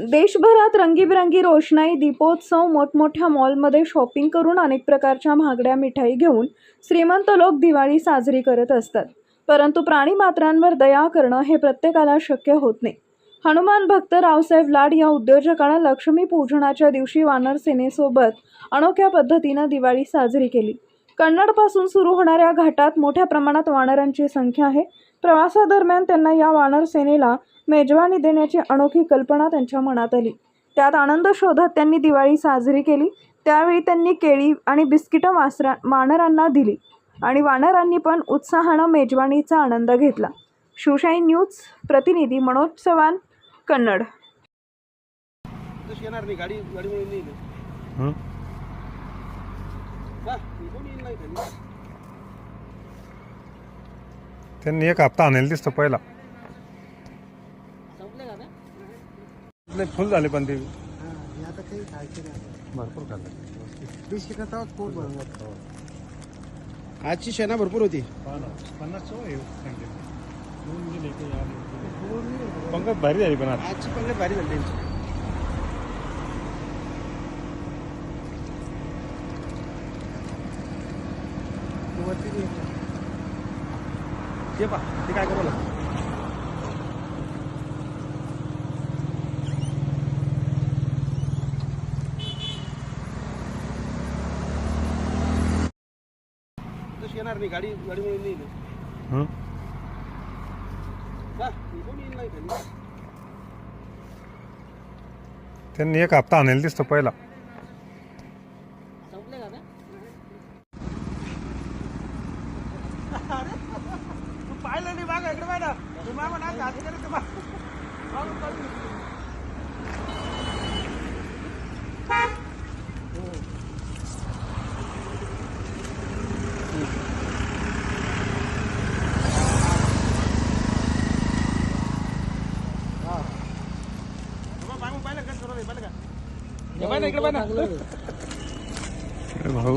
देशभरात रंगीबिरंगी रोषणाई दीपोत्सव मोठमोठ्या मॉलमध्ये शॉपिंग करून अनेक प्रकारच्या महागड्या मिठाई घेऊन श्रीमंत लोक दिवाळी साजरी करत असतात. परंतु प्राणीमात्रांवर दया करणं हे प्रत्येकाला शक्य होत नाही. हनुमान भक्त रावसाहेब लाड या उद्योजकानं लक्ष्मी पूजनाच्या दिवशी वानर सेनेसोबत अनोख्या पद्धतीनं दिवाळी साजरी केली. कन्नडपासून सुरू होणाऱ्या घाटात मोठ्या प्रमाणात वानरांची संख्या आहे. प्रवासादरम्यान त्यांना या वानर सेनेला मेजवानी देण्याची अनोखी कल्पना त्यांच्या मनात आली. त्यात आनंद शोधत त्यांनी दिवाळी साजरी केली. त्यावेळी त्यांनी केळी आणि बिस्किटं वासरा वानरांना दिली आणि वानरांनी पण उत्साहानं मेजवानीचा आनंद घेतला. शिवशाही न्यूज प्रतिनिधी मनोज चव्हाण कन्नड. येणार नाही? गाडी गाडी नाही त्यांनी एक हप्ता आणेल दिसतो पहिला. लय फुल झाले पण ते. आता काही खायचं नाही भरपूर खाल्ले बिस्किट खातात पोट भरून आजची शेणा भरपूर होती पन्नास पंकज भारी झाली पण आजची पंगत भारी झाली. त्यांची वरती. ते पा ते काय करू तशी येणार नाही गाडी गाडी मिळून नाही हं? का कोण येईल नाही खाली त्यांनी एक हप्ता आणेल दिसतो पहिला संपले का अरे तू पाहिलं नाही माग इकडे पाहिलं तू मामा ना हात करे तू भाऊ पाहिलं का कर पाहिलं का हे पाहिलं इकडे पाहिलं भाऊ